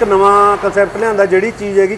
ਇੱਕ ਨਵਾਂ ਕਨਸੈਪਟ ਲਿਆਂਦਾ ਜਿਹੜੀ ਚੀਜ਼ ਹੈਗੀ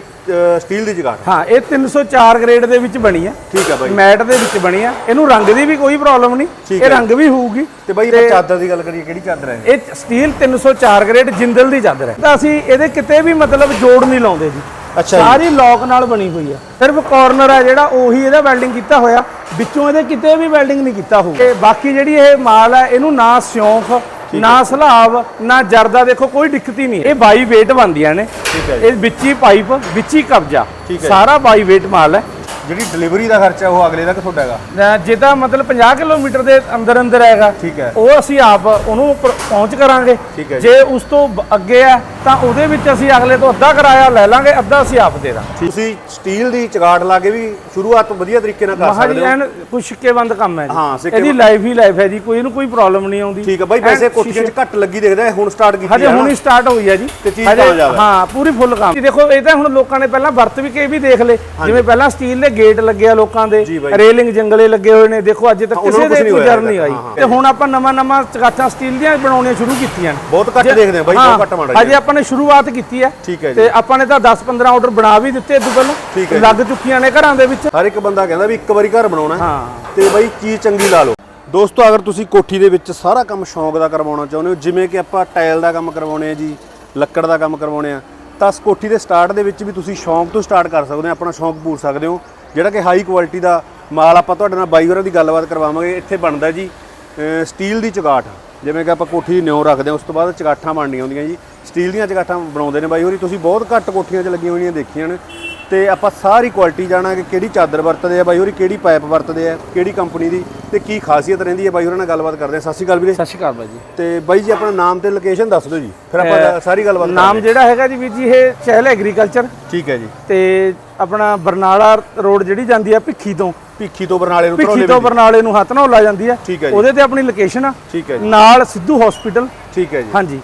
ਸਟੀਲ ਦੀ ਜਗਾੜ ਹਾਂ ਇਹ 304 ਗ੍ਰੇਡ ਦੇ ਵਿੱਚ ਬਣੀ ਆ। ਠੀਕ ਹੈ ਬਾਈ। ਮੈਟ ਦੇ ਵਿੱਚ ਬਣੀ ਆ। ਇਹਨੂੰ ਰੰਗ ਦੀ ਵੀ ਕੋਈ ਪ੍ਰੋਬਲਮ ਨਹੀਂ। ਇਹ ਹੈ। ਰੰਗ ਵੀ ਹੋਊਗੀ। ਤੇ ਬਾਈ ਆਪਾਂ ਚਾਦਰ ਦੀ ਗੱਲ ਕਰੀਏ ਕਿਹੜੀ ਚਾਦਰ ਹੈ ਇਹ? ਸਟੀਲ 304 ਗ੍ਰੇਡ ਜਿੰਦਲ ਦੀ ਚਾਦਰ ਹੈ। ਤਾਂ ਅਸੀਂ ਇਹਦੇ ਕਿਤੇ ਵੀ ਮਤਲਬ ਜੋੜ ਨਹੀਂ ਲਾਉਂਦੇ ਜੀ। ਅੱਛਾ ਸਾਰੀ ਲੌਕ ਨਾਲ ਬਣੀ ਹੋਈ ਆ। ਸਿਰਫ ਕਾਰਨਰ ਆ ਜਿਹੜਾ ਉਹੀ ਇਹਦਾ ਵੈਲਡਿੰਗ ਕੀਤਾ ਹੋਇਆ। ਵਿੱਚੋਂ ਇਹਦੇ ਕਿਤੇ ਵੀ ਵੈਲਡਿੰਗ ਨਹੀਂ ਕੀਤਾ ਹੋਊ ਤੇ ਬਾਕੀ ਜਿਹੜੀ ਇਹ ਮਾਲ ਹੈ ਇਹਨੂੰ ਨਾ ਸਿਉਂਖ ਨਾ ਸਲਾਬ ਨਾ ਜਰਦਾ ਦੇਖੋ ਕੋਈ ਦਿੱਕਤ ਹੀ ਨਹੀਂ। ਇਹ ਬਾਈ weight ਬਣਦੀਆਂ ਨੇ ਠੀਕ ਹੈ ਜੀ। ਇਹ ਵਿੱਚ ਪਾਈਪ ਵਿੱਚ ਕਬਜ਼ਾ। ਸਾਰਾ ਬਾਈ weight ਮਾਲ ਹੈ ਜਿਹੜੀ ਡਿਲੀਵਰੀ ਦਾ ਖਰਚਾ ਉਹ ਅਗਲੇ ਦਾ ਕਿ ਤੁਹਾਡਾ ਹੈਗਾ? ਅਹ ਜੇ ਤਾਂ ਮਤਲਬ 50 ਕਿਲੋਮੀਟਰ ਦੇ ਅੰਦਰ ਅੰਦਰ ਹੈਗਾ ਠੀਕ ਹੈ। ਉਹ ਅਸੀਂ ਆਪ ਉਹਨੂੰ ਪ- ਪਹੁੰਚ ਕਰਾਂਗੇ। ਠੀਕ ਹੈ ਜੀ। ਜੇ ਉਸ ਤੋਂ ਬ- ਅੱਗੇ ਹੈ ਤਾਂ ਉਹਦੇ ਵਿੱਚ ਅਸੀਂ ਅਗਲੇ ਤੋਂ ਅੱਧਾ ਕਿਰਾਇਆ ਲੈ ਲਾਂਗੇ ਅੱਧਾ ਅਸੀਂ ਆਪ ਦੇ ਦਾਂਗੇ। ਤੁਸੀਂ ਸਟੀਲ ਦੀ ਚਗਾੜ ਲਾ ਕੇ ਵੀ ਸ਼ੁਰੂਆਤ ਵਧੀਆ ਤਰੀਕੇ ਨਾਲ ਕਰ ਮਹਾਰੀ ਸਕਦੇ ਹੋ। ਐਨ ਕੋਈ ਸਿੱਕੇਬੰਦ ਕੰਮ ਹੈ ਜੀ। ਸਿੱਕੇ ਇਹਦੀ ਲਾਈਫ ਹੀ ਲਾਈਫ ਹੈ ਜੀ ਕੋਈ ਇਹਨੂੰ ਕੋਈ ਪ੍ਰੋਬਲਮ ਨਹੀਂ ਆਉਂਦੀ। ਠੀਕ ਹੈ ਬਾਈ ਵੈਸੇ ਕੋਠੀਆਂ 'ਚ ਘੱਟ ਲੱਗੀ ਦਿਖਦਾ ਹੁਣ ਸਟਾਰਟ ਕੀਤੀ ਹਜੇ ਹੈ ਹੁਣ? ਹੀ ਸਟਾਰਟ ਹੋਈ ਹੈ ਜੀ। ਤੇ ਚੀਜ਼ ਹਜੇ- ਜ਼ਿਆਦਾ। ਹਾਂ ਪੂਰੀ ਫੁੱਲ ਕੰਮ। ਦੇਖੋ ਇਹ ਤਾਂ ਹੁਣ ਲੋਕਾਂ ਨੇ ਪਹਿਲਾਂ ਵਰਤ ਵੀ ਕੇ ਵੀ ਦੇਖ ਲਏ। ਜਿਵੇਂ ਪਹਿਲਾਂ ਸਟੀਲ ਦੇ ਗੇਟ ਲੱਗੇ ਆ ਲੋਕਾਂ ਦੇ। ਰੇਲਿੰਗ ਜੰਗਲੇ ਲੱਗੇ ਹੋਏ ਨੇ। ਦੇਖੋ ਅੱਜ ਤੱਕ ਕਿਸੇ ਦੇ ਨਹੀਂ ਕੋਈ ਹੋਇਆ ਜਰ ਨਹੀਂ ਆਈ। ਤੇ ਹੁਣ ਆਪਾਂ ਨਵਾਂ ਨਵਾਂ ਚਗਾਠਾਂ ਸਟੀਲ ਦੀਆਂ ਬਣਾਉਣੀਆਂ ਸ਼ੁਰੂ ਕੀਤੀਆਂ ਨੇ। ਬਹੁਤ ਘੱਟ ਦੇਖਦੇ ਆ ਬਾਈ ਬਹੁਤ ਘੱਟ ਮਾੜਾ ਹਜੇ ਆਪਾਂ ਨੇ ਸ਼ੁਰੂਆਤ ਕੀਤੀ ਹੈ। ਤੇ ਆਪਾਂ ਨੇ ਤਾਂ 10-15 ਆਰਡਰ ਬਣਾ ਵੀ ਦਿੱਤੇ ਇਦੋਂ ਪਹਿਲਾਂ। ਲੱਗ ਚੁੱਕੀਆਂ ਨੇ ਘਰਾਂ ਦੇ ਵਿੱਚ। ਹਰ ਇੱਕ ਬੰਦਾ ਕਹਿੰਦਾ ਵੀ ਇੱਕ ਵਾਰੀ ਘਰ ਬਣਾਉਣਾ ਤੇ ਬਾਈ ਚੀਜ਼ ਚੰਗੀ ਲਾ ਲਓ। ਦੋਸਤੋ ਅਗਰ ਤੁਸੀਂ ਕੋਠੀ ਦੇ ਵਿੱਚ ਸਾਰਾ ਕੰਮ ਸ਼ੌਂਕ ਦਾ ਕਰਵਾਉਣਾ ਚਾਹੁੰਦੇ ਹੋ ਜਿਵੇਂ ਕਿ ਆਪਾਂ ਟਾਇਲ ਦਾ ਕੰਮ ਕਰਵਾਉਣੇ ਆ ਜੀ ਲੱਕੜ ਦਾ ਕੰਮ ਕਰਵਾਉਣੇ ਆ ਤਾਂ ਇਸ ਕੋਠੀ ਦੇ ਸਟਾਰਟ ਦੇ ਵਿੱਚ ਵੀ ਤੁਸੀਂ ਸ਼ੌਂਕ ਤੋਂ ਸਟਾਰਟ ਕਰ ਸਕਦੇ ਹੋ ਆਪਣਾ ਸ਼ੌਂਕ ਪੂਰ ਸਕਦੇ ਹੋ। ਜਿਹੜਾ ਕਿ ਹਾਈ ਕੁਆਲਿਟੀ ਦਾ ਮਾਲ ਆਪਾਂ ਤੁਹਾਡੇ ਨਾਲ ਬਾਈ ਹੋਰਾਂ ਦੀ ਗੱਲਬਾਤ ਕਰਵਾਵਾਂਗੇ ਇੱਥੇ ਬਣਦਾ ਜੀ ਸਟੀਲ ਦੀ ਚਗਾਠ। ਜਿਵੇਂ ਕਿ ਆਪਾਂ ਕੋਠੀ ਦੀ ਨਿਉ ਰੱਖਦੇ ਹਾਂ ਉਸ ਤੋਂ ਬਾਅਦ ਚਗਾਠਾਂ ਬਣਨੀਆਂ ਹੁੰਦੀਆਂ ਜੀ। ਸਟੀਲ ਦੀਆਂ ਚਗਾਠਾਂ ਬਣਾਉਂਦੇ ਨੇ ਬਾਈ ਹੋਰੀ ਤੁਸੀਂ ਬਹੁਤ ਘੱਟ ਕੋਠੀਆਂ 'ਚ ਲੱਗੀਆਂ ਹੋਈਆਂ ਦੇਖੀਆਂ ਨੇ। ਤੇ ਆਪਾਂ ਸਾਰੀ ਕੁਆਲਿਟੀ ਜਾਣਾਂਗੇ ਕਿਹੜੀ ਚਾਦਰ ਵਰਤਦੇ ਆ ਬਾਈ ਹੋਰੀ ਕਿਹੜੀ ਪਾਈਪ ਵਰਤਦੇ ਆ ਕਿਹੜੀ ਕੰਪਨੀ ਦੀ ਤੇ ਕੀ ਖਾਸੀਅਤ ਰਹਿੰਦੀ ਹੈ ਬਾਈ ਹੋਰਾਂ ਨਾਲ ਗੱਲਬਾਤ ਕਰਦੇ ਆ ਸਤਿ ਸ਼੍ਰੀ ਅਕਾਲ ਵੀਰੇ। ਸਤਿ ਸ਼੍ਰੀ ਅਕਾਲ ਬਾਈ ਜੀ। ਤੇ ਬਾਈ ਜੀ ਆਪਣਾ ਨਾਮ ਤੇ ਲੋਕੇਸ਼ਨ ਦੱਸ ਦਿਓ ਜੀ। ਫਿਰ ਆਪਾਂ ਸਾਰੀ ਗੱਲਬਾਤ ਨਾਮ ਜਿਹੜਾ ਹੈਗਾ ਜੀ ਵੀਰ ਜੀ ਇਹ ਚਹਿਲ ਐਗਰੀਕਲਚਰ ਠੀਕ ਹੈ ਜੀ। ਤੇ ਆਪਣਾ ਬਰਨਾਲਾ ਰੋਡ ਜਿਹੜੀ ਜਾਂਦੀ ਆ ਭਿੱਖੀ ਤੋਂ। ਭਿੱਖੀ ਤੋਂ ਬਰਨਾਲੇ ਨੂੰ ਭਿੱਖੀ ਤੋਂ। ਬਰਨਾਲੇ ਨੂੰ ਹੱਥਨੌਲਾ ਜਾਂਦੀ ਆ। ਠੀਕ ਹੈ ਜੀ। ਉਹਦੇ ਤੇ ਆਪਣੀ ਲੋਕੇਸ਼ਨ ਆ। ਠੀਕ ਹੈ ਜੀ। ਨਾਲ ਸਿੱਧੂ ਹਸਪੀਟਲ ਠੀਕ ਹੈ ਜੀ। ਹਾਂਜੀ।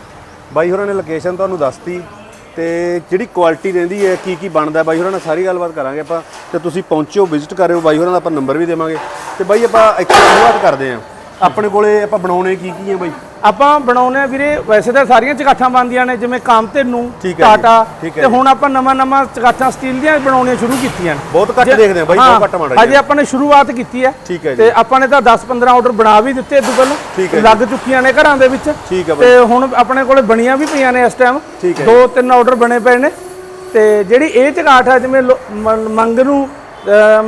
ਬਾਈ ਹੋਰਾਂ ਨੇ ਲੋਕੇਸ਼ਨ ਤੁਹਾਨੂੰ ਦੱਸਤੀ ਤੇ ਜਿਹੜੀ ਕੁਆਲਿਟੀ ਰਹਿੰਦੀ ਹੈ ਕੀ ਕੀ ਬਣਦਾ ਬਾਈ ਹੋਰਾਂ ਨਾਲ ਸਾਰੀ ਗੱਲਬਾਤ ਕਰਾਂਗੇ ਆਪਾਂ ਤੇ ਤੁਸੀਂ ਪਹੁੰਚਿਓ ਵਿਜ਼ਿਟ ਕਰਿਓ ਬਾਈ ਹੋਰਾਂ ਦਾ ਆਪਾਂ ਨੰਬਰ ਵੀ ਦੇਵਾਂਗੇ ਤੇ ਬਾਈ ਆਪਾਂ ਇੱਥੇ ਸ਼ੁਰੂਆਤ ਕਰਦੇ ਆਂ ਆਪਣੇ ਕੋਲੇ ਆਪਾਂ ਬਣਾਉਣੇ ਕੀ ਕੀ ਹੈ ਬਾਈ? ਆਪਾਂ ਬਣਾਉਨੇ ਆ ਵੀਰੇ ਵੈਸੇ ਤਾਂ ਸਾਰੀਆਂ ਚਗਾਠਾਂ ਬਣਦੀਆਂ ਨੇ ਜਿਵੇਂ ਕਾਮਤੇ ਨੂੰ ਟਾਟਾ ਤੇ ਹੁਣ ਆਪਾਂ ਨਵਾਂ ਨਵਾਂ ਚਗਾਠਾਂ ਸਟੀਲ ਦੀਆਂ ਬਣਾਉਣੀਆਂ ਸ਼ੁਰੂ ਕੀਤੀਆਂ ਨੇ। ਬਹੁਤ ਘੱਟ ਦੇਖਦੇ ਆ ਬਾਈ ਬਹੁਤ ਘੱਟ ਮਾੜਾ ਹਜੇ ਆਪਾਂ ਨੇ ਸ਼ੁਰੂਆਤ ਕੀਤੀ ਹੈ। ਤੇ ਆਪਾਂ ਨੇ ਤਾਂ 10-15 ਆਰਡਰ ਬਣਾ ਵੀ ਦਿੱਤੇ ਇਦੋਂ ਪਹਿਲਾਂ। ਲੱਗ ਚੁੱਕੀਆਂ ਨੇ ਘਰਾਂ ਦੇ ਵਿੱਚ। ਤੇ ਹੁਣ ਆਪਣੇ ਕੋਲੇ ਬਣੀਆਂ ਵੀ ਪਈਆਂ ਨੇ ਇਸ ਟਾਈਮ ਦੋ ਤਿੰਨ ਆਰਡਰ ਬਣੇ ਪਏ ਨੇ। ਤੇ ਜਿਹੜੀ ਇਹ ਚਗਾਠ ਹੈ ਜਿਵੇਂ ਮੰਗ ਨੂੰ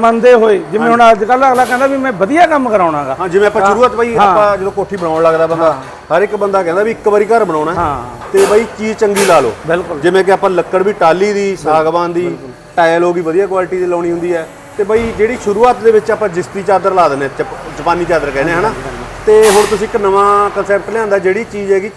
ਮੰਨਦੇ ਹੋਏ। ਜਿਵੇਂ ਹੁਣ ਅੱਜ ਕੱਲ੍ਹ ਅਗਲਾ ਕਹਿੰਦਾ ਵੀ ਮੈਂ ਵਧੀਆ ਕੰਮ ਕਰਾਉਣਾਗਾ। ਹਾਂ ਜਿਵੇਂ ਆਪਾਂ ਸ਼ੁਰੂਆਤ ਬਾਈ ਆਪਾਂ ਜਦੋਂ ਕੋਠੀ ਬਣਾਉਣ ਲੱਗਦਾ ਬੰਦਾ ਹਰ ਇੱਕ ਬੰਦਾ ਕਹਿੰਦਾ ਵੀ ਇੱਕ ਵਾਰੀ ਘਰ ਬਣਾਉਣਾ ਤੇ ਬਾਈ ਚੀਜ਼ ਚੰਗੀ ਲਾ ਲਓ। ਬਿਲਕੁਲ। ਜਿਵੇਂ ਕਿ ਆਪਾਂ ਲੱਕੜ ਵੀ ਟਾਲੀ ਦੀ ਸਾਗਵਾਨ ਦੀ ਟਾਇਲ ਹੋ ਗਈ ਵਧੀਆ ਕੁਆਲਿਟੀ ਦੀ ਲਾਉਣੀ ਹੁੰਦੀ ਹੈ। ਤੇ ਬਈ ਜਿਹੜੀ ਸ਼ੁਰੂਆਤ ਦੇ ਵਿੱਚ ਆਪਾਂ ਜਿਸਤੀ ਚਾਦਰ ਲਾ ਦਿੰਦੇ ਜਾਪਾਨੀ ਚਾਦਰ ਕਹਿੰਦੇ ਹਨਾ? ਤੇ ਹੁਣ ਤੁਸੀਂ ਇੱਕ ਨਵਾਂ ਕਨਸੈਪਟ ਲਿਆਂਦਾ ਜਿਹੜੀ ਚੀਜ਼ ਹੈਗੀ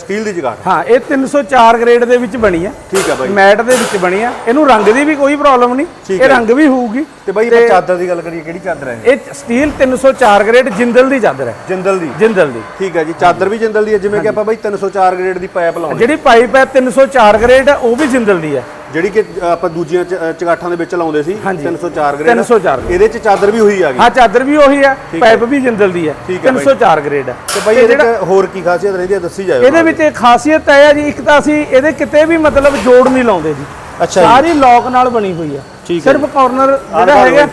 ਸਟੀਲ ਦੀ ਜਗਾੜ। ਹਾਂ ਇਹ 304 ਗ੍ਰੇਡ ਦੇ ਵਿੱਚ ਬਣੀ ਹੈ ਠੀਕ ਹੈ ਬਾਈ। ਮੈਟ ਦੇ ਵਿੱਚ ਬਣੀ ਆ। ਇਹਨੂੰ ਰੰਗ ਦੀ ਵੀ ਕੋਈ ਪ੍ਰੋਬਲਮ ਨਹੀਂ। ਇਹ ਹੈ। ਰੰਗ ਵੀ ਹੋਊਗੀ। ਤੇ ਬਾਈ ਆਪਾਂ ਚਾਦਰ ਦੀ ਗੱਲ ਕਰੀਏ ਕਿਹੜੀ ਚਾਦਰ ਹੈ ਇਹ? ਸਟੀਲ 304 ਗ੍ਰੇਡ ਜਿੰਦਲ ਦੀ ਚਾਦਰ ਹੈ। ਜਿੰਦਲ ਦੀ? ਜਿੰਦਲ ਦੀ। ਠੀਕ ਹੈ ਜੀ ਚਾਦਰ ਵੀ ਜਿੰਦਲ ਦੀ ਹੈ ਜਿਵੇਂ ਕਿ ਆਪਾਂ ਬਾਈ 304 ਗ੍ਰੇਡ ਦੀ ਪਾਈਪ ਲਾਉਣੀ ਜਿਹੜੀ ਪਾਈਪ ਹੈ 304 ਗ੍ਰੇਡ ਹੈ, ਉਹ ਵੀ ਜਿੰਦਲ ਦੀ ਹੈ। ਜਿਹੜੀ ਕਿ ਆਪਾਂ ਦੂਜੀਆਂ ਚਗਾਠਾਂ ਦੇ ਵਿੱਚ ਲਾਉਂਦੇ ਸੀ ਹਾਂਜੀ। 304 ਗ੍ਰੇਡ 304 ਇਹਦੇ ਚ ਚਾਦਰ ਵੀ ਉਹੀ ਆ ਗਈ। ਹਾਂ ਚਾਦਰ ਵੀ ਉਹੀ ਹੈ ਪਾਈਪ ਵੀ ਜਿੰਦਲ ਦੀ ਬਾਈ। 304 ਗ੍ਰੇਡ ਤੇ ਬਾਈ ਇਹਦੇ ਚ ਹੋਰ ਕੀ ਖਾਸੀਅਤ ਰਹਿੰਦੀ ਹੈ ਦੱਸੀ ਜਾਇਓ ਇਹਦੇ ਵਿੱਚ ਇੱਕ ਖਾਸੀਅਤ ਇਹ ਹੈ ਜੀ ਇੱਕ ਤਾਂ ਅਸੀਂ ਇਹਦੇ ਕਿਤੇ ਵੀ ਮਤਲਬ ਜੋੜ ਨਹੀਂ ਲਾਉਂਦੇ ਜੀ। ਅੱਛਾ ਸਾਰੀ ਲੌਕ ਨਾਲ ਬਣੀ ਹੋਈ ਹੈ ਸਿਰਫ ਕਾਰਨਰ ਜਿਹੜਾ ਹੈਗਾ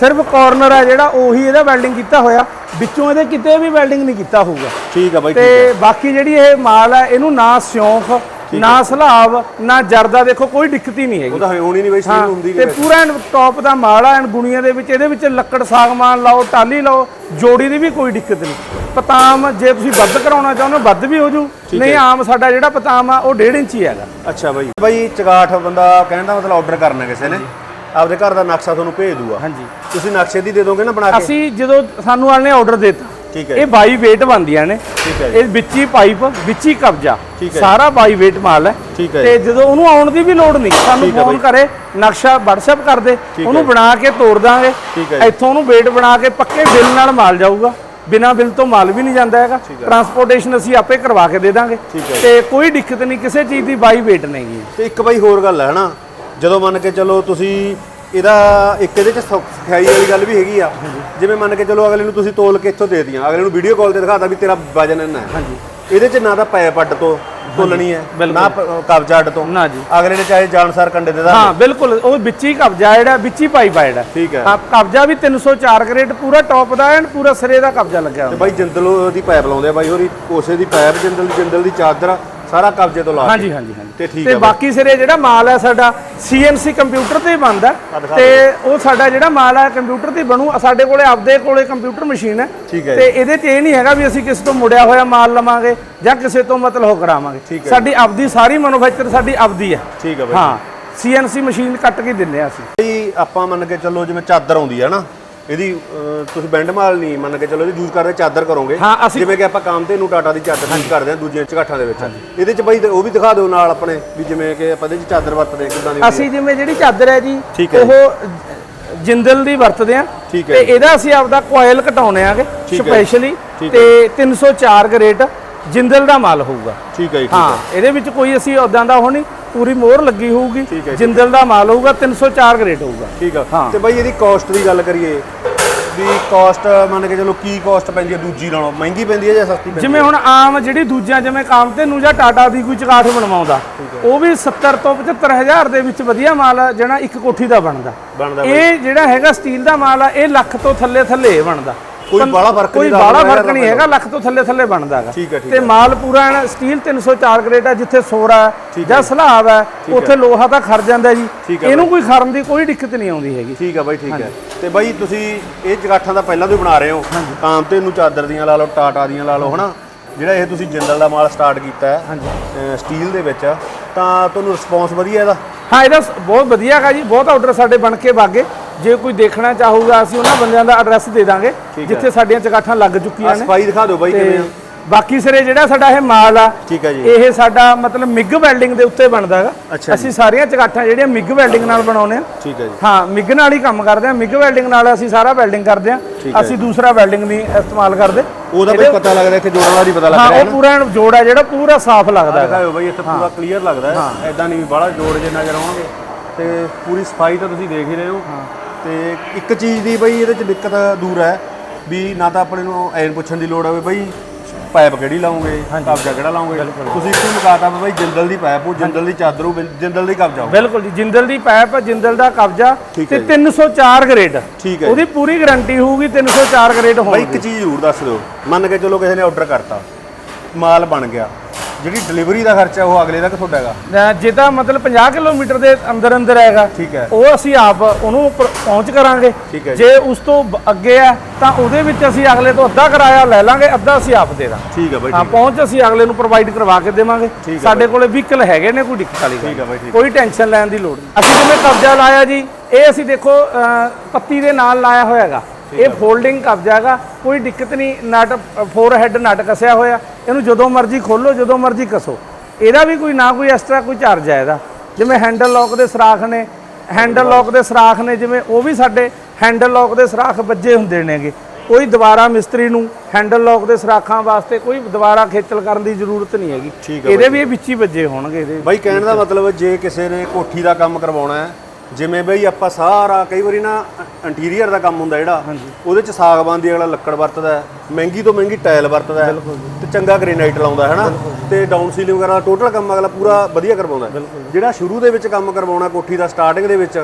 ਸਿਰਫ ਕਾਰਨਰ ਹੈ ਜਿਹੜਾ ਉਹੀ ਇਹਦਾ ਵੈਲਡਿੰਗ ਕੀਤਾ ਹੋਇਆ। ਵਿੱਚੋਂ ਇਹਦੇ ਕਿਤੇ ਵੀ ਵੈਲਡਿੰਗ ਨਹੀਂ ਕੀਤਾ ਹੋਊਗਾ। ਠੀਕ ਆ ਬਾਈ ਤੇ ਬਾਕੀ ਜਿਹੜੀ ਇਹ ਮਾਲ ਹੈ ਇਹਨੂੰ ਨਾ ਸਿਉਂਖ ਨਾ ਸਲਾਬ ਨਾ ਜਰਦਾ ਦੇਖੋ ਕੋਈ ਦਿੱਕਤ ਹੀ ਨਹੀਂ ਹੈਗੀ। ਉਹ ਤਾਂ ਹੋਣੀ ਨਹੀਂ ਬਾਈ ਸਟੀਲ ਹੁੰਦੀ ਤੇ ਪੂਰਾ ਟੌਪ ਦਾ ਆ ਐਨ ਗੁਣੀਆਂ ਦੇ ਵਿੱਚ ਇਹਦੇ ਵਿੱਚ ਲੱਕੜ ਸਾਗਮਾਨ ਲਾਓ ਟਾਲੀ ਲਾਓ ਜੋੜੀ ਦੀ ਵੀ ਕੋਈ ਦਿੱਕਤ ਨਹੀਂ। ਪਤਾਮ ਜੇ ਤੁਸੀਂ ਵੱਧ ਕਰਾਉਣਾ ਚਾਹੁੰਦੇ ਹੋ ਵੱਧ ਵੀ ਹੋ ਜੂ। ਨਹੀਂ ਆਮ ਸਾਡਾ ਜਿਹੜਾ ਪਤਾਮ ਆ ਉਹ 1.5 ਇੰਚ ਹੀ ਹੈਗਾ। ਅੱਛਾ ਬਾਈ। ਬਾਈ ਚਗਾਠ ਬੰਦਾ ਕਹਿੰਦਾ ਮਤਲਬ ਆਰਡਰ ਕਰਨਾ ਕਿਸੇ ਨੇ। ਆਪਦੇ ਘਰ ਦਾ ਨਕਸ਼ਾ ਤੁਹਾਨੂੰ ਭੇਜ ਦੂਗਾ। ਹਾਂਜੀ। ਤੁਸੀਂ ਨਕਸ਼ੇ ਦੀ ਦੇ ਦੋਗੇ ਨਾ ਬਣਾ ਕੇ? ਅਸੀਂ ਜਦੋਂ ਸਾਨੂੰ ਵਾਲੇ ਨੇ ਆਰਡਰ ਦਿੱਤਾ। ਠੀਕ ਹੈ ਇਹ ਬਾਈ weight ਬਣਦੀਆਂ ਨੇ। ਠੀਕ ਹੈ ਇਹ ਵਿੱਚ ਹੀ ਪਾਈਪ ਵਿੱਚ ਹੀ ਕਬਜ਼ਾ। ਸਾਰਾ ਬਾਈ weight ਮਾਲ ਹੈ। ਤੇ ਜਦੋਂ ਉਹਨੂੰ ਆਉਣ ਦੀ ਵੀ ਲੋੜ ਨਹੀਂ ਸਾਨੂੰ ਫੋਨ ਕਰੇ ਨਕਸ਼ਾ WhatsApp ਕਰ ਦੇ ਉਹਨੂੰ। ਬਣਾ ਕੇ ਤੋੜ ਦਾਂਗੇ। ਇੱਥੋਂ ਉਹਨੂੰ weight ਬਣਾ ਕੇ ਪੱਕੇ ਬਿੱਲ ਨਾਲ ਮਾਲ ਜਾਊਗਾ। ਬਿਨਾ ਬਿੱਲ ਤੋਂ ਮਾਲ ਵੀ ਨਹੀਂ ਜਾਂਦਾ ਹੈਗਾ। ਟਰਾਂਸਪੋਰਟੇਸ਼ਨ ਅਸੀਂ ਆਪੇ ਕਰਵਾ ਕੇ ਦੇ ਦਾਂਗੇ। ਤੇ ਕੋਈ ਦਿੱਕਤ ਨਹੀਂ ਕਿਸੇ ਚੀਜ਼ ਦੀ ਬਾਈ weight ਨਹੀਂ ਤੇ ਇੱਕ ਬਾਈ ਹੋਰ ਗੱਲ ਹੈ ਹਨਾ। ਜਦੋਂ ਮੰਨ ਕੇ ਚਲੋ ਤੁਸੀਂ ਇਹਦਾ ਇੱਕ ਇਹਦੇ ਚ ਸੌ- ਸਖਿਆਈ ਵਾਲੀ ਗੱਲ ਵੀ ਹੈਗੀ ਆ। ਜਿਵੇਂ ਮੰਨ ਕੇ ਚਲੋ ਅਗਲੇ ਨੂੰ ਤੁਸੀਂ ਤੋਲ ਕੇ ਇੱਥੋਂ ਦੇ ਦਿੱਤੀਆਂ ਅਗਲੇ ਨੂੰ ਵੀਡੀਓ ਕਾਲ ਤੇ ਦਿਖਾਤਾ ਵੀ ਤੇਰਾ ਵਜਨ ਇੰਨਾ ਹੈ। ਹਾਂਜੀ। ਇਹਦੇ ਚ ਨਾ ਤਾਂ ਪੈਪ ਅੱਡ ਤੋਂ ਤੋਲਣੀ ਹੈ। ਨਾ ਕਬਜ਼ਾ ਅੱਡ ਤੋਂ। ਨਾ ਜੀ। ਅਗਲੇ ਨੇ ਚਾਹੇ ਜਾਣਸਾਰ ਕੰਡੇ ਦੇ ਦਾ ਹਾਂ ਬਿਲਕੁਲ। ਉਹ ਵਿੱਚ ਹੀ ਕਬਜ਼ਾ ਜਿਹੜਾ ਵਿੱਚ ਹੀ ਪਾਈਪ ਆ ਜਿਹੜਾ। ਠੀਕ ਹੈ। ਕਬਜ਼ਾ ਵੀ 304 ਗ੍ਰੇਡ ਪੂਰਾ ਟੌਪ ਦਾ ਐਨ ਪੂਰਾ ਸਿਰੇ ਦਾ ਕਬਜ਼ਾ ਲੱਗਿਆ ਤੇ ਹੁੰਦਾ ਬਾਈ ਜਿੰਦਲ ਦੀ ਪਾਈਪ ਲਾਉਂਦੇ ਆ ਬਾਈ ਹੋਰੀ ਕੋਸੇ ਦੀ ਪਾਈਪ ਜਿੰਦਲ ਦੀ ਜਿੰਦਲ ਦੀ ਚਾਦਰ ਸਾਰਾ ਕਬਜ਼ੇ ਤੋਂ ਲਾ ਕੇ। ਹਾਂਜੀ ਹਾਂਜੀ ਹਾਂਜੀ। ਤੇ ਠੀਕ ਤੇ ਹੈ ਬਾਈ। ਬਾਕੀ ਸਿਰੇ ਜਿਹੜਾ ਮਾਲ ਹੈ ਸਾਡਾ ਸੀਐਨਸੀ ਕੰਪਿਊਟਰ ਤੇ ਹੀ ਬਣਦਾ ਆਹ ਦਿਖਾ ਤੇ ਉਹ ਸਾਡਾ ਜਿਹੜਾ ਮਾਲ ਹੈ ਕੰਪਿਊਟਰ ਤੇ ਹੀ ਬਣੂ। ਸਾਡੇ ਕੋਲੇ ਆਪਦੇ ਕੋਲੇ ਕੰਪਿਊਟਰ ਮਸ਼ੀਨ ਹੈ। ਠੀਕ ਹੈ ਤੇ ਇਹਦੇ 'ਚ ਇਹ ਨਹੀਂ ਹੈਗਾ ਵੀ ਅਸੀਂ ਕਿਸੇ ਤੋਂ ਮੁੜਿਆ ਹੋਇਆ ਮਾਲ ਲਵਾਂਗੇ ਜਾਂ ਕਿਸੇ ਤੋਂ ਮਤਲਬ ਉਹ ਕਰਾਵਾਂਗੇ। ਠੀਕ ਹੈ। ਸਾਡੀ ਆਪਦੀ ਸਾਰੀ ਮੈਨੂਫੈਕਚਰ ਸਾਡੀ ਆਪਦੀ ਹੈ। ਠੀਕ ਹੈ ਬਾਈ। ਹਾਂ ਸੀਐਨਸੀ ਮਸ਼ੀਨ ਕੱਟ ਕੇ ਦਿੰਦੇ ਆ ਅਸੀਂ। ਬਈ ਆਪਾਂ ਮੰਨ ਕੇ ਚੱਲੋ ਜਿਵੇਂ ਚਾਦਰ ਆਉਂਦੀ ਹੈ ਨਾ ਇਹਦੀ ਅਹ, ਤੁਸੀਂ ਬੈਂਡ ਮਾਲ ਨਹੀਂ ਮੰਨ ਕੇ ਚੱਲੋ ਇਹਦੀ ਯੂਜ਼ ਕਰਦੇ ਚਾਦਰ ਕਰੋਗੇ। ਹਾਂ, ਅਸੀਂ- ਜਿਵੇਂ ਕਿ ਆਪਾਂ ਕੰਮ ਤੇ ਨੂੰ ਟਾਟਾ ਦੀ ਚਾਦਰ ਯੂਜ਼ ਕਰਦੇ ਆ ਦੂਜੀਆਂ ਝਗਾਠਾਂ ਦੇ ਵਿੱਚ। ਇਹਦੇ ਚ ਬਾਈ ਉਹ ਵੀ ਦਿਖਾ ਦਿਓ ਨਾਲ ਆਪਣੇ ਵੀ ਜਿਵੇਂ ਕਿ ਆਪਾਂ ਇਹਦੇ ਚ ਚਾਦਰ ਵਰਤਦੇ ਕਿਦਾਂ ਦੀ ਹੁੰਦੀ ਅਸੀਂ ਜਿਵੇਂ ਜਿਹੜੀ ਚਾਦਰ ਹੈ ਜੀ ਠੀਕ ਹੈ ਉਹ ਜਿੰਦਲ ਦੀ ਵਰਤਦੇ ਆ ਠੀਕ ਹੈ ਤੇ ਜੀ। ਇਹਦਾ ਅਸੀਂ ਆਪਦਾ ਕੋਇਲ ਘਟਾਉਣੇ ਆਗੇ ਠੀਕ ਹੈ। ਸਪੈਸ਼ਲੀ ਠੀਕ ਤੇ 304 ਗ੍ਰੇਡ ਜਿੰਦਲ ਦਾ ਮਾਲ ਹੋਊਗਾ। ਠੀਕ ਹੈ ਜੀ ਠੀਕ ਹਾਂ ਹੈ। ਇਹਦੇ ਵਿੱਚ ਕੋਈ ਅਸੀਂ ਉਦਾਂ ਦਾ ਉਹ ਨਹੀਂ ਪੂਰੀ ਮੋਹਰ ਲੱਗੀ ਹੋਊਗੀ। ਜਿੰਦਲ ਦਾ ਮਾਲ ਹੋਊਗਾ 304 ਗ੍ਰੇਡ ਹੋਊਗਾ। ਠੀਕ ਆ। ਹਾਂ। ਤੇ ਬਾਈ ਇਹਦੀ ਕਾਸਟ ਦੀ ਗੱਲ ਕਰੀਏ ਵੀ ਕਾਸਟ ਮੰਨ ਕੇ ਚਲੋ ਕੀ ਕਾਸਟ ਪੈਂਦੀ ਹੈ ਦੂਜੀ ਨਾਲੋਂ? ਮਹਿੰਗੀ ਪੈਂਦੀ ਹੈ ਜਾਂ ਸਸਤੀ ਪੈਂਦੀ ਜਿਵੇਂ ਹੁਣ ਆਮ ਜਿਹੜੀ ਦੂਜਿਆਂ ਜਿਵੇਂ ਕਾਮਤੇ ਨੂੰ ਜਾਂ ਟਾਟਾ ਦੀ ਕੋਈ ਚਗਾਠ ਬਣਵਾਉਂਦਾ ਉਹ ਵੀ 70 ਤੋਂ 75 ਹਜ਼ਾਰ ਦੇ ਵਿੱਚ ਵਧੀਆ ਮਾਲ ਜਿਹੜਾ ਇੱਕ ਕੋਠੀ ਦਾ ਬਣਦਾ। ਇਹ ਜਿਹੜਾ ਹੈਗਾ ਸਟੀਲ ਦਾ ਮਾਲ ਆ ਇਹ ਲੱਖ ਤੋਂ ਥੱਲੇ ਥੱਲੇ ਬਣਦਾ। ਕੋਈ ਬਾਹਲਾ ਫ਼ਰਕ ਕੋਈ ਨਹੀਂ ਬਾਹਲਾ ਲੱਗਦਾ ਫ਼ਰਕ ਨਹੀਂ ਹੈਗਾ ਲੱਖ ਤੋਂ ਥੱਲੇ ਥੱਲੇ ਬਣਦਾ ਹੈਗਾ। ਠੀਕ ਹੈ, ਤੇ ਮਾਲ ਪੂਰਾ ਐਨ ਸਟੀਲ 304 ਗ੍ਰੇਡ ਆ ਜਿੱਥੇ ਸੋਰਾ ਹੈ ਜਾਂ ਸਲਾਬ ਹੈ ਉੱਥੇ ਲੋਹਾ ਤਾਂ ਖਰ ਜਾਂਦਾ ਜੀ। ਹੈ ਇਹਨੂੰ ਕੋਈ ਖਰਨ ਦੀ ਕੋਈ ਦਿੱਕਤ ਨਹੀਂ ਆਉਂਦੀ ਹੈਗੀ। ਠੀਕ ਆ ਬਾਈ ਠੀਕ ਹੈ। ਤੇ ਬਾਈ ਤੁਸੀਂ ਇਹ ਜਗਾਠਾਂ ਦਾ ਪਹਿਲਾਂ ਤੋਂ ਹੀ ਬਣਾ ਰਹੇ ਹੋ। ਕਾਮ ਤੇ ਨੂੰ ਚਾਦਰ ਦੀਆਂ ਲਾ ਲਓ ਟਾਟਾ ਦੀਆਂ ਲਾ ਲਓ ਹਨਾ? ਜਿਹੜਾ ਇਹ ਤੁਸੀਂ ਜਿੰਦਲ ਦਾ ਮਾਲ ਸਟਾਰਟ ਕੀਤਾ ਹੈ ਸਟੀਲ ਦੇ ਵਿੱਚ ਤਾਂ ਤੁਹਾਨੂੰ ਰਿਸਪੌਂਸ ਵਧੀਆ ਇਹਦਾ? ਹਾਂ ਇਹਦਾ ਬਹੁਤ ਵਧੀਆ ਹੈਗਾ ਜੀ ਬਹੁਤ ਆਰਡਰ ਸਾਡੇ ਬਣ ਕੇ ਵਾਗੇ। ਜੇ ਕੋਈ ਦੇਖਣਾ ਚਾਹੂਗਾ ਅਸੀਂ ਉਹਨਾਂ ਬੰਦਿਆਂ ਦਾ ਐਡਰੈਸ ਦੇ ਦਾਂਗੇ ਹੈ। ਜਿੱਥੇ ਸਾਡੀਆਂ ਚਗਾਠਾਂ ਲੱਗ ਆ ਚੁੱਕੀਆਂ ਨੇ। ਸਫ਼ਾਈ ਦਿਖਾ ਦਿਓ ਬਾਈ ਕਿਵੇਂ ਆ। ਬਾਕੀ ਸਿਰੇ ਜਿਹੜਾ ਸਾਡਾ ਇਹ ਮਾਲ ਆ ਠੀਕ ਹੈ ਜੀ। ਇਹ ਸਾਡਾ ਮਤਲਬ ਮਿਗ ਵੈਲਡਿੰਗ ਦੇ ਉੱਤੇ ਬਣਦਾ ਹੈਗਾ। ਅਸੀਂ ਸਾਰੀਆਂ ਚਗਾਠਾਂ ਜਿਹੜੀਆਂ ਮਿਗ ਵੈਲਡਿੰਗ ਨਾਲ ਬਣਾਉਂਦੇ ਆ ਠੀਕ ਹੈ ਜੀ। ਹਾਂ ਮਿਗ ਨਾਲ ਹੀ ਕੰਮ ਕਰਦੇ ਆ ਮਿਗ ਵੈਲਡਿੰਗ ਨਾਲ ਅਸੀਂ ਸਾਰਾ ਵੈਲਡਿੰਗ ਕਰਦੇ ਆ ਹੈ। ਅਸੀਂ ਦੂਸਰਾ ਵੈਲਡਿੰਗ ਨਹੀਂ ਇਸਤੇਮਾਲ ਕਰਦੇ। ਉਹਦਾ ਬਾਈ ਪਤਾ ਲੱਗਦਾ ਇੱਥੇ ਜੋੜਾਂ ਦਾ ਨਹੀਂ ਪਤਾ ਲੱਗ ਹਾਂ ਉਹ ਪੂਰਾ ਜੋੜ ਹੈ ਜਿਹੜਾ ਪੂਰਾ ਸਾਫ਼ ਲੱਗਦਾ ਹੈਗਾ। ਦਿਖਾਓ ਬਾਈ ਇੱਥੇ ਪੂਰਾ ਕਲੀਅਰ ਲੱਗਦਾ ਹੈ। ਐਦਾਂ ਨਹੀਂ ਵੀ ਬਾਹਲਾ ਜੋੜ ਜੇ ਨਜ਼ਰ ਆਉਣਗੇ। ਤੇ ਪੂਰੀ ਸਫ਼ਾਈ ਤਾਂ ਤੁਸੀਂ ਦੇਖ ਹੀ ਰਹੇ ਹੋ। ਤੇ ਇੱਕ ਚੀਜ਼ ਦੀ ਬਈ ਇਹਦੇ ਚ ਦਿੱਕਤ ਦੂਰ ਹੈ ਵੀ ਨਾ ਤਾਂ ਆਪਣੇ ਨੂੰ ਐਨ ਪੁੱਛਣ ਦੀ ਲੋੜ ਹੋਵੇ ਬਈ ਪਾਈਪ ਕਿਹੜੀ ਲਾਉਂਗੇ ਕਬਜ਼ਾ ਕਿਹੜਾ ਲਾਉਂਗੇ। ਤੁਸੀਂ ਇੱਕੋ ਹੀ ਮੁਕਾਤਾ ਬਈ ਜਿੰਦਲ ਦੀ ਪਾਈਪ ਉਹ ਜਿੰਦਲ ਦੀ ਚਾਦਰ ਉਹ ਜਿੰਦਲ ਦੀ ਕਬਜ਼ਾ ਹੋਊ ਬਿਲਕੁਲ ਜੀ ਜਿੰਦਲ ਦੀ ਪਾਈਪ ਜਿੰਦਲ ਦਾ ਕਬਜ਼ਾ ਤੇ ਹੈ 304 ਗ੍ਰੇਡ। ਠੀਕ ਹੈ ਉਹਦੀ ਪੂਰੀ ਗਾਰੰਟੀ ਹੋਊਗੀ 304 ਗ੍ਰੇਡ ਬਾਈ ਇੱਕ ਹੋਊਗੀ। ਚੀਜ਼ ਜ਼ਰੂਰ ਦੱਸ ਦਿਓ। ਮੰਨ ਕੇ ਚਲੋ ਕਿਸੇ ਨੇ ਆਰਡਰ ਕਰਤਾ। ਮਾਲ ਬਣ ਗਿਆ। ਜਿਹੜੀ ਡਿਲੀਵਰੀ ਦਾ ਖਰਚਾ ਉਹ ਅਗਲੇ ਦਾ ਕਿ ਤੁਹਾਡਾ ਹੈਗਾ? ਅਹ ਜੇ ਤਾਂ ਮਤਲਬ 50 ਕਿਲੋਮੀਟਰ ਦੇ ਅੰਦਰ ਅੰਦਰ ਹੈਗਾ ਠੀਕ ਹੈ। ਉਹ ਅਸੀਂ ਆਪ ਉਹਨੂੰ ਪ- ਪਹੁੰਚ ਕਰਾਂਗੇ। ਠੀਕ ਹੈ ਜੀ। ਜੇ ਉਸ ਤੋਂ ਬ- ਅੱਗੇ ਹੈ ਤਾਂ ਉਹਦੇ ਵਿੱਚ ਅਸੀਂ ਅਗਲੇ ਤੋਂ ਅੱਧਾ ਕਿਰਾਇਆ ਲੈ ਲਾਂਗੇ ਅੱਧਾ ਅਸੀਂ ਆਪ ਦੇ ਦਾਂਗੇ। ਠੀਕ ਹੈ ਬਾਈ ਹਾਂ ਪਹੁੰਚ ਅਸੀਂ ਅਗਲੇ ਨੂੰ ਪ੍ਰੋਵਾਈਡ ਕਰਵਾ ਕੇ ਦੇਵਾਂਗੇ। ਹੈ ਸਾਡੇ ਕੋਲੇ ਵਹੀਕਲ ਹੈਗੇ ਨੇ ਕੋਈ ਦਿੱਕਤ ਵਾਲੀ ਗੱਲ ਠੀਕ ਹੈ ਬਾਈ ਠੀਕ ਕੋਈ ਟੈਨਸ਼ਨ ਲੈਣ ਦੀ ਲੋੜ ਨਹੀਂ। ਅਸੀਂ ਜਿਵੇਂ ਕਬਜ਼ਾ ਲਾਇਆ ਜੀ ਇਹ ਅਸੀਂ ਦੇਖੋ ਅਹ, ਪੱਤੀ ਦੇ ਨਾਲ ਲਾਇਆ ਹੋਇਆ ਹੈਗਾ। ਇਹ ਫੋਲਡਿੰਗ ਕਬਜ਼ਾ ਹੈਗਾ ਕੋਈ ਦਿੱਕਤ ਨਹੀਂ ਨਟ ਫੋਰ ਹੈਡ ਨਟ ਕਸਿਆ ਹੋਇਆ ਇਹਨੂੰ ਜਦੋਂ ਮਰਜ਼ੀ ਖੋਲੋ ਜਦੋਂ ਮਰਜ਼ੀ ਕਸੋ। ਇਹਦਾ ਵੀ ਕੋਈ ਨਾ ਕੋਈ ਐਕਸਟਰਾ ਕੋਈ ਚਾਰਜ ਹੈ ਇਹਦਾ। ਜਿਵੇਂ ਹੈਂਡਲ ਲੌਕ ਦੇ ਸਰਾਖ ਨੇ ਹੈਂਡਲ ਲੌਕ ਦੇ ਸਰਾਖ ਨੇ ਜਿਵੇਂ ਉਹ ਵੀ ਸਾਡੇ ਹੈਂਡਲ ਲੌਕ ਦੇ ਸਰਾਖ ਵੱਜੇ ਹੁੰਦੇ ਨੇਗੇ। ਕੋਈ ਦੁਬਾਰਾ ਮਿਸਤਰੀ ਨੂੰ ਹੈਂਡਲ ਲੌਕ ਦੇ ਸਰਾਖਾਂ ਵਾਸਤੇ ਕੋਈ ਦੁਬਾਰਾ ਖੇਚਲ ਕਰਨ ਦੀ ਜ਼ਰੂਰਤ ਨਹੀਂ ਹੈਗੀ। ਇਹਦੇ ਵੀ ਇਹ ਵਿੱਚ ਹੀ ਵੱਜੇ ਹੋਣਗੇ ਇਹਦੇ ਬਾਈ ਕਹਿਣ ਦਾ ਮਤਲਬ ਜੇ ਕਿਸੇ ਨੇ ਕੋਠੀ ਦਾ ਕੰਮ ਕਰਵਾਉਣਾ ਹੈ ਜਿਵੇਂ ਬਈ ਆਪਾਂ ਸਾਰਾ ਕਈ ਵਾਰੀ ਨਾ ਇੰਟੀਰੀਅਰ ਦਾ ਕੰਮ ਹੁੰਦਾ ਜਿਹੜਾ ਉਹਦੇ ਚ ਸਾਗਬਾਨ ਦੀ ਅਗਲਾ ਲੱਕੜ ਵਰਤਦਾ ਮਹਿੰਗੀ ਤੋਂ ਮਹਿੰਗੀ ਟਾਇਲ ਵਰਤਦਾ ਤੇ ਚੰਗਾ ਗ੍ਰੇਨਾਈਟ ਲਾਉਂਦਾ ਹੈ ਨਾ ਤੇ ਡਾਊਨ ਸੀਲਿੰਗ ਵਗੈਰਾ ਟੋਟਲ ਕੰਮ ਅਗਲਾ ਪੂਰਾ ਵਧੀਆ ਕਰਵਾਉਂਦਾ। ਜਿਹੜਾ ਸ਼ੁਰੂ ਦੇ ਵਿੱਚ ਕੰਮ ਕਰਵਾਉਣਾ ਕੋਠੀ ਦਾ ਸਟਾਰਟਿੰਗ ਦੇ ਵਿੱਚ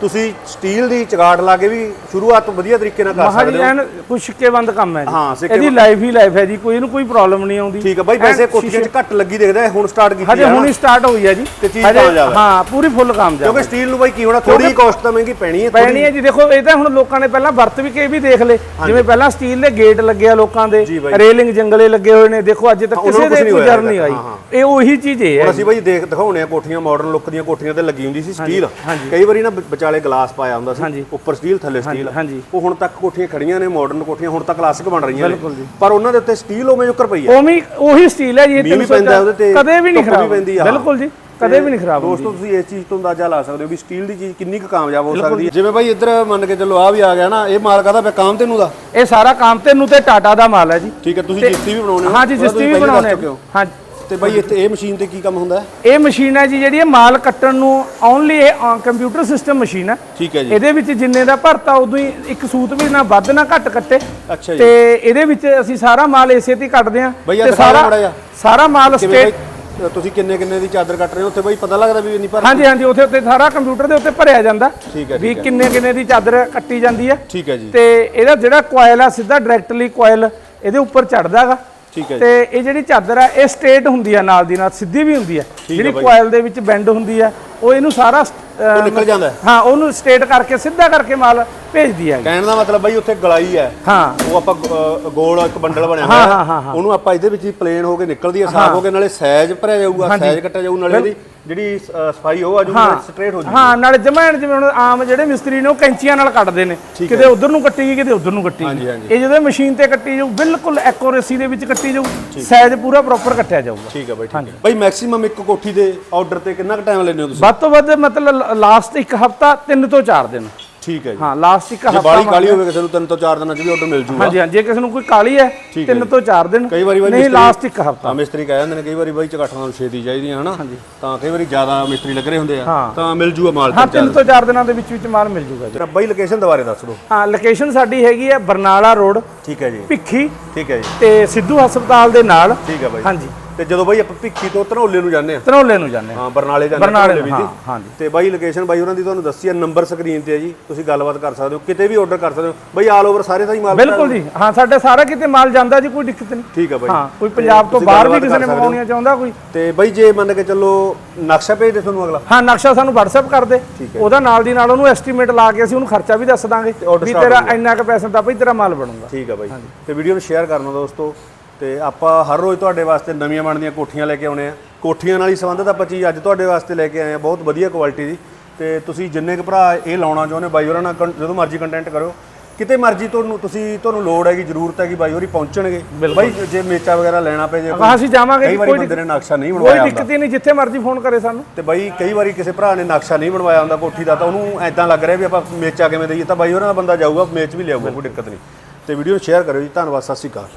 ਤੁਸੀਂ ਸਟੀਲ ਦੀ ਚਗਾਟ ਲਾ ਕੇ ਵੀ ਸ਼ੁਰੂਆਤ ਵਧੀਆ ਤਰੀਕੇ ਨਾਲ ਕਰ ਸਕਦੇ ਹੋ। ਐਨ ਕੁਛ ਸਿੱਕੇਬੰਦ ਕੰਮ ਹੈ ਜੀ। ਇਹਦੀ ਲਾਈਫ ਹੀ ਲਾਈਫ ਹੈ ਜੀ ਕੋਈ ਇਹਨੂੰ ਕੋਈ ਪ੍ਰੋਬਲਮ ਨਹੀਂ ਆਉਂਦੀ। ਠੀਕ ਹੈ ਬਾਈ ਵੈਸੇ ਕੋਠੀਆਂ 'ਚ ਘੱਟ ਲੱਗੀ ਦੇਖਦਾ ਹੁਣ ਸਟਾਰਟ ਕੀਤੀ ਹਜੇ। ਹੁਣੀ ਸਟਾਰਟ ਹੋਈ ਹੈ ਜੀ। ਤੇ ਚੀਜ਼ ਕਾਮਯਾਬ ਹੈ। ਹਾਂ ਪੂਰੀ ਫੁੱਲ ਕਾਮਯਾਬ ਕਿਉਂਕਿ ਸਟੀਲ ਨੂੰ ਬਾਈ ਕੀ ਹੋਣਾ ਥੋੜੀ ਕਾਸਟ ਤਾਂ ਮਹਿੰਗੀ ਪੈਣੀ ਹੈ ਪੈਣੀ ਹੈ ਜੀ। ਦੇਖੋ ਇਹ ਤਾਂ ਹੁਣ ਲੋਕਾਂ ਨੇ ਪਹਿਲਾਂ ਵਰਤ ਵੀ ਕੇ ਵੀ ਦੇਖ ਲਏ। ਜਿਵੇਂ ਪਹਿਲਾਂ ਸਟੀਲ ਦੇ ਗੇਟ ਲੱਗੇ ਆ ਲੋਕਾਂ ਦੇ। ਰੇਲਿੰਗ ਜੰਗਲੇ ਲੱਗੇ ਹੋਏ ਨੇ। ਦੇਖੋ ਅੱਜ ਤੱਕ ਕਿਸੇ ਦੇ ਨਹੀਂ ਕੋਈ ਹੋਇਆ ਜਰ ਨਹੀਂ ਆਈ। ਇਹ ਉਹੀ ਚੀਜ਼ ਹੈ ਅਸੀਂ ਬਾਈ ਦੇਖ ਦਿਖਾਉਣੇ ਆ ਕੋਠੀਆਂ ਮਾਡਰਨ ਲੁੱਕ ਦੀਆਂ ਕੋਠੀਆਂ ਤੇ ਲੱਗੀ ਹੁੰਦੀ ਸੀ ਸਟੀਲ। ਕਈ ਵਾਰੀ ਨਾ ਵਿਚਾਲੇ ਗਲਾਸ ਪਾਇਆ ਹੁੰਦਾ ਸੀ। ਉੱਪਰ ਸਟੀਲ ਥੱਲੇ ਸਟੀਲ। ਉਹ ਹੁਣ ਤੱਕ ਕੋਠੀਆਂ ਖੜੀਆਂ ਨੇ ਮਾਡਰਨ ਕੋਠੀਆਂ ਹੁਣ ਤੱਕ ਕਲਾਸਿਕ ਬਣ ਰਹੀਆਂ ਨੇ। ਪਰ ਉਹਨਾਂ ਦੇ ਉੱਤੇ ਸਟੀਲ ਉਵੇਂ ਉੱਕਰ ਪਈ ਹੈ। ਉਵੇਂ ਉਹੀ ਸਟੀਲ ਹੈ ਜੀ ਇਹ ਮੀਂਹ ਵੀ 304 ਪੈਂਦਾ ਉਹਦੇ ਤੇ, ਕਦੇ ਵੀ ਨਹੀਂ ਖਰਾਬ। ਬਿਲਕੁਲ ਜੀ ਕਦੇ ਵੀ ਨਹੀਂ ਖਰਾਬ ਹੁੰਦੀ। ਦੋਸਤੋ ਤੁਸੀਂ ਇਸ ਚੀਜ਼ ਤੋਂ ਅੰਦਾਜ਼ਾ ਲਾ ਸਕਦੇ ਹੋ ਵੀ ਸਟੀਲ ਦੀ ਚੀਜ਼ ਕਿੰਨੀ ਕੁ ਕਾਮਯਾਬ ਹੋ ਸਕਦੀ ਹੈ। ਜਿਵੇਂ ਬਾਈ ਇੱਧਰ ਮੰਨ ਕੇ ਚੱਲੋ ਆ ਵੀ ਆ ਗਿਆ ਨਾ ਇਹ ਮਾਲ ਕਾਹਦਾ ਪਿਆ ਕਾਮ ਤੈਨੂੰ ਦਾ। ਇਹ ਸਾਰਾ ਕੰਮ ਤੇ ਨੂੰ ਤੇ ਟਾਟਾ ਦਾ ਮਾਲ ਹੈ ਜੀ। ਠੀਕ ਹੈ ਤੁਸੀਂ ਜਿਸਤੀ ਵੀ ਬਣਾਉਣੇ ਹੋ। ਹਾਂ ਜੀ ਜਿਸਤੀ ਵੀ ਬਣਾਉਣੇ ਹੋ। ਤੇ ਬਾਈ ਇੱਥੇ ਇਹ ਮਸ਼ੀਨ ਤੇ ਕੀ ਕੰਮ ਹੁੰਦਾ? ਹੈ ਇਹ ਮਸ਼ੀਨ ਹੈ ਜੀ ਜਿਹੜੀ ਇਹ ਮਾਲ ਕੱਟਣ ਨੂੰ ਓਨਲੀ ਇਹ ਕੰਪਿਊਟਰ ਸਿਸਟਮ ਮਸ਼ੀਨ ਹੈ। ਠੀਕ ਹੈ ਜੀ। ਇਹਦੇ ਵਿੱਚ ਜਿੰਨੇ ਦਾ ਭਰਤਾ ਉਦੋਂ ਹੀ ਇੱਕ ਸੂਤ ਵੀ ਨਾ ਵੱਧ ਨਾ ਘੱਟ ਕੱਟੇ। ਅੱਛਾ ਜੀ। ਤੇ ਇਹਦੇ ਵਿੱਚ ਅਸੀਂ ਸਾਰਾ ਮਾਲ ਇਸੇ ਤੇ ਹੀ ਕੱਟਦੇ ਆ ਬਈ ਆਹ ਸਾਰਾ ਮਾੜਾ ਜਿਹਾ। ਸਾਰਾ ਮਾਲ ਕਿਵੇਂ ਸਟੇਟ ਤੁਸੀਂ ਕਿੰਨੇ ਕਿੰਨੇ ਦੀ ਚਾਦਰ ਕੱਟ ਰਹੇ ਹੋ? ਉੱਥੇ ਬਾਈ ਪਤਾ ਲੱਗਦਾ ਵੀ ਇੰਨੀ ਪਰ ਹਾਂਜੀ ਹਾਂਜੀ ਉੱਥੇ ਉੱਤੇ ਸਾਰਾ ਕੰਪਿਊਟਰ ਦੇ ਉੱਤੇ ਭਰਿਆ ਜਾਂਦਾ। ਠੀਕ ਹੈ, ਵੀ ਠੀਕ ਹੈ। ਕਿੰਨੇ ਕਿੰਨੇ ਦੀ ਚਾਦਰ ਕੱਟੀ ਜਾਂਦੀ ਹੈ। ਠੀਕ ਹੈ ਜੀ। ਤੇ ਇਹਦਾ ਜਿਹੜਾ ਕੋਇਲ ਆ ਸਿੱਧਾ ਡਾਇਰੈਕਟਲੀ ਕੋਇਲ ਇਹਦੇ ਉੱਪਰ ਚੜਦਾਗਾ ਤੇ ਇਹ ਜਿਹੜੀ ਚਾਦਰ ਆ ਇਹ ਸਟੇਟ ਹੁੰਦੀ ਆ ਨਾਲ ਦੀ ਨਾਲ ਸਿੱਧੀ ਵੀ ਹੁੰਦੀ ਆ ਜਿਹੜੀ। ਕੋਇਲ ਦੇ ਵਿੱਚ ਬੈਂਡ ਹੁੰਦੀ ਆ ਉਹ ਇਹਨੂੰ ਸਾਰਾ ਉਹ ਨਿਕਲ ਜਾਂਦਾ ਹੈ। ਹਾਂ ਉਹਨੂੰ ਸਟੇਟ ਕਰਕੇ ਸਿੱਧਾ ਕਰਕੇ ਮਾਲ ਭੇਜਦੀ ਆ ਕਹਿਣ ਦਾ ਮਤਲਬ ਬਾਈ ਉੱਥੇ ਗਲਾਈ ਹੈ। ਹਾਂ। ਉਹ ਆਪਾਂ ਗੋਲ ਇੱਕ ਬੰਡਲ ਬਣਿਆ ਹਾਂ, ਹੋਇਆ। ਹਾਂ, ਹਾਂ, ਹਾਂ। ਉਹਨੂੰ ਆਪਾਂ ਇਹਦੇ ਵਿੱਚ ਹੀ ਪਲੇਨ ਹੋ ਕੇ ਨਿਕਲਦੀ ਹੈ ਸਾਫ਼ ਹੋ। ਕੇ ਨਾਲੇ ਸਾਈਜ਼ ਭਰਿਆ ਜਾਊਗਾ ਸਾਈਜ਼ ਕੱਟਿਆ ਜਾਊ ਨਾਲੇ ਇਹਦੀ ਜਿਹੜੀ ਸਫ਼ਾਈ ਉਹ ਆ ਜੂਗੀ ਸਟ੍ਰੇਟ ਹੋ ਜੂਗੀ ਹਾਂ ਨਾਲੇ ਜਮੈਣ ਜਿਵੇਂ ਹੁਣ ਆਮ ਜਿਹੜੇ ਮਿਸਤਰੀ ਨੇ ਉਹ ਕੈਂਚੀਆਂ ਨਾਲ ਕੱਟਦੇ ਨੇ। ਕਿਤੇ ਉਧਰ ਨੂੰ ਕੱਟੀ ਗਈ ਕਿਤੇ ਉਧਰ ਨੂੰ ਕੱਟੀ ਗਈ। ਇਹ ਜਦੋਂ ਮਸ਼ੀਨ ਤੇ ਕੱਟੀ ਜਾਊ ਬਿਲਕੁਲ ਐਕੂਰੇਸੀ ਦੇ ਵਿੱਚ ਕੱਟੀ ਜਾਊ ਸਾਈਜ਼ ਪੂਰਾ ਪ੍ਰੋਪਰ ਕੱਟਿਆ ਜਾਊਗਾ। ਠੀਕ ਹੈ ਬਾਈ ਠੀਕ ਹੈ। ਬਾਈ ਮੈਕਸਿਮਮ ਇੱਕ ਕੋਠੀ ਦੇ ਆਰਡਰ ਤੇ ਕਿੰਨਾ ਕੁ ਟਾਈਮ ਲੈਂਦੇ ਹੋ ਤੁਸੀਂ? ਵੱਧ ਤੋਂ ਵੱਧ ਮਤਲਬ ਲਾਸਟ ਇੱਕ ਹਫਤਾ 3 ਤੋਂ 4 ਦਿਨ। ਠੀਕ ਹੈ ਜੀ। ਹਾਂ ਲਾਸਟ ਇੱਕ ਜੇ ਹਫਤਾ ਬਾਲੀ ਕਾਲੀ ਹੋਵੇ ਕਿਸੇ ਨੂੰ ਤਿੰਨ ਤੋਂ ਚਾਰ ਦਿਨਾਂ ਚ ਵੀ ਆਰਡਰ ਮਿਲ ਜੂਗਾ। ਹਾਂਜੀ ਹਾਂਜੀ ਜੇ ਕਿਸੇ ਨੂੰ ਕੋਈ ਕਾਲੀ ਹੈ ਠੀਕ ਹੈ 3 ਤੋਂ 4 ਦਿਨ ਕਈ ਵਾਰੀ ਨਹੀਂ ਲਾਸਟ ਇੱਕ ਹਫਤਾ। ਤਾਂ ਮਿਸਤਰੀ ਕਹਿ ਜਾਂਦੇ ਨੇ ਕਈ ਵਾਰੀ ਬਾਈ ਚਗਾਠਾਂ ਨੂੰ ਛੇਤੀ ਚਾਹੀਦੀਆਂ ਹਨਾ? ਤਾਂ ਕਈ ਵਾਰੀ ਜ਼ਿਆਦਾ ਮਿਸਤਰੀ ਲੱਗ ਰਹੇ ਹੁੰਦੇ ਆ ਹਾਂ। ਤਾਂ ਮਿਲ ਜੂਗਾ ਮਾਲ ਹਾਂ ਤਿੰਨ 3 ਤੋਂ 4 ਦਿਨਾਂ ਦੇ ਵਿੱਚ ਵਿੱਚ ਮਾਲ ਮਿਲ ਜੂਗਾ ਜੀ। ਚਾਰ ਬਾਈ ਲੋਕੇਸ਼ਨ ਦੁਬਾਰੇ ਦੱਸ ਦਿਓ। ਹਾਂ ਲੋਕੇਸ਼ਨ ਸਾਡੀ ਹੈਗੀ ਹੈ ਬਰਨਾਲਾ ਰੋਡ ਠੀਕ ਹੈ ਜੀ। ਭਿੱਖੀ ਠੀਕ ਹੈ ਜੀ। ਤੇ ਸਿੱਧੂ ਹਸਪਤਾਲ ਦੇ ਨਾਲ। ਠੀਕ ਹੈ ਬਾਈ। ਹਾਂਜੀ। ਤੇ ਜਦੋਂ ਬਾਈ ਆਪਾਂ ਭਿੱਖੀ ਤੋਂ ਧਨੌਲੇ ਨੂੰ ਜਾਂਦੇ ਆ ਧਨੌਲੇ ਨੂੰ ਜਾਂਦੇ ਹਾਂ। ਹਾਂ ਬਰਨਾਲੇ ਜਾਂਦੇ ਬਰਨਾਲੇ ਵੀ। ਹਾਂਜੀ। ਤੇ ਬਾਈ ਲੋਕੇਸ਼ਨ ਬਾਈ ਉਹਨਾਂ ਦੀ ਤੁਹਾਨੂੰ ਦੱਸੀ ਹੈ ਨੰਬਰ ਸਕਰੀਨ ਤੇ ਹੈ ਜੀ। ਤੁਸੀਂ ਗੱਲਬਾਤ ਕਰ ਸਕਦੇ ਹੋ ਕਿਤੇ ਵੀ ਆਰਡਰ ਕਰ ਸਕਦੇ ਹੋ। ਬਾਈ ਆਲ ਓਵਰ ਸਾਰੇ ਦਾ ਹੀ ਮਾਲ ਬਿਲਕੁਲ ਜੀ। ਹਾਂ ਸਾਡੇ ਸਾਰਾ ਕਿਤੇ ਮਾਲ ਜਾਂਦਾ ਜੀ ਕੋਈ ਦਿੱਕਤ ਨਹੀਂ। ਠੀਕ ਹੈ ਬਾਈ। ਹਾਂ ਕੋਈ ਪੰਜਾਬ ਤੋਂ ਬਾਹਰ ਵੀ ਕਿਸੇ ਨੇ। ਮੰਗਾਉਣੀਆਂ ਚਾਹੁੰਦਾ ਕੋਈ। ਤੇ ਬਾਈ ਜੇ ਮੰਨ ਕੇ ਚੱਲੋ ਨਕਸ਼ਾ ਭੇਜ ਦੇ ਤੁਹਾਨੂੰ ਅਗਲਾ। ਹਾਂ ਨਕਸ਼ਾ ਸਾਨੂੰ WhatsApp ਕਰ ਦੇ। ਉਹਦਾ ਨਾਲ ਦੀ ਨਾਲ ਉਹਨੂੰ ਐਸਟੀਮੇਟ ਲਾ ਕੇ ਅਸੀਂ ਉਹਨੂੰ ਖਰਚਾ ਵੀ ਦੱਸ ਦਾਂਗੇ ਵੀ ਤੇਰਾ ਇੰਨਾ ਕੁ ਪੈਸੇ ਦਾ ਭਈ ਤੇਰਾ ਮਾਲ ਬਣੂਗਾ। ਠੀਕ ਹੈ ਬਾਈ। ਤੇ ਵੀਡੀਓ ਨੂੰ ਸ਼ੇਅਰ ਕਰਨਾ ਦੋਸਤੋ। ਤੇ ਆਪਾਂ ਹਰ ਰੋਜ਼ ਤੁਹਾਡੇ ਵਾਸਤੇ ਨਵੀਆਂ ਬਣਦੀਆਂ ਕੋਠੀਆਂ ਲੈ ਕੇ ਆਉਣੇ ਆ। ਕੋਠੀਆਂ ਨਾਲ ਹੀ ਸੰਬੰਧਿਤ ਆਪਾਂ ਚੀਜ਼ ਅੱਜ ਤੁਹਾਡੇ ਵਾਸਤੇ ਲੈ ਕੇ ਆਏ ਆ। ਬਹੁਤ ਵਧੀਆ ਕੁਆਲਿਟੀ ਦੀ। ਤੇ ਤੁਸੀਂ ਜਿੰਨੇ ਕੁ ਭਰਾ ਇਹ ਲਾਉਣਾ ਚਾਹੁੰਦੇ ਬਾਈ ਹੋਰਾਂ ਨਾਲ ਜਦੋਂ ਮਰਜ਼ੀ ਕੰਟੈਂਟ ਕਰੋ ਕਿਤੇ ਮਰਜ਼ੀ ਤੁਹਾਨੂੰ ਤੁਸੀਂ ਤੁਹਾਨੂੰ ਲੋੜ ਹੈਗੀ ਜ਼ਰੂਰਤ ਹੈਗੀ ਬਾਈ ਹੋਰੀ ਪਹੁੰਚਣਗੇ। ਬਾਈ ਜੇ ਮੇਚਾ ਵਗੈਰਾ ਲੈਣਾ ਪਏ ਜੇ ਅਸੀਂ ਜਾਵਾਂਗੇ ਕਈ ਵਾਰੀ ਕੋਈ ਬੰਦੇ ਨੇ ਨਕਸ਼ਾ ਨਹੀਂ ਕੋਈ ਬਣਵਾਇਆ ਹੁੰਦਾ। ਦਿੱਕਤ ਹੀ ਨਹੀਂ ਜਿੱਥੇ ਮਰਜ਼ੀ ਫੋਨ ਕਰੇ ਸਾਨੂੰ। ਤੇ ਬਾਈ ਕਈ ਵਾਰੀ ਕਿਸੇ ਭਰਾ ਨੇ ਨਕਸ਼ਾ ਨਹੀਂ ਬਣਵਾਇਆ ਹੁੰਦਾ ਕੋਠੀ ਦਾ ਤਾਂ ਉਹਨੂੰ ਐਦਾਂ ਲੱਗ ਰਿਹਾ ਵੀ ਆਪਾਂ ਮੇਚਾ ਕਿਵੇਂ ਦਈਏ ਤਾਂ ਬਾਈ ਹੋਰਾਂ ਦਾ ਬੰਦਾ ਜਾਊਗਾ ਮੇਚ ਵੀ ਲਿਆਊਗਾ ਕੋਈ ਦਿੱਕਤ ਨਹੀਂ। ਤੇ ਵੀਡੀਓ ਸ਼ੇਅਰ ਕਰਿਓ ਜੀ ਧੰਨਵਾਦ ਸਤਿ ਸ਼੍ਰੀ ਅਕਾਲ।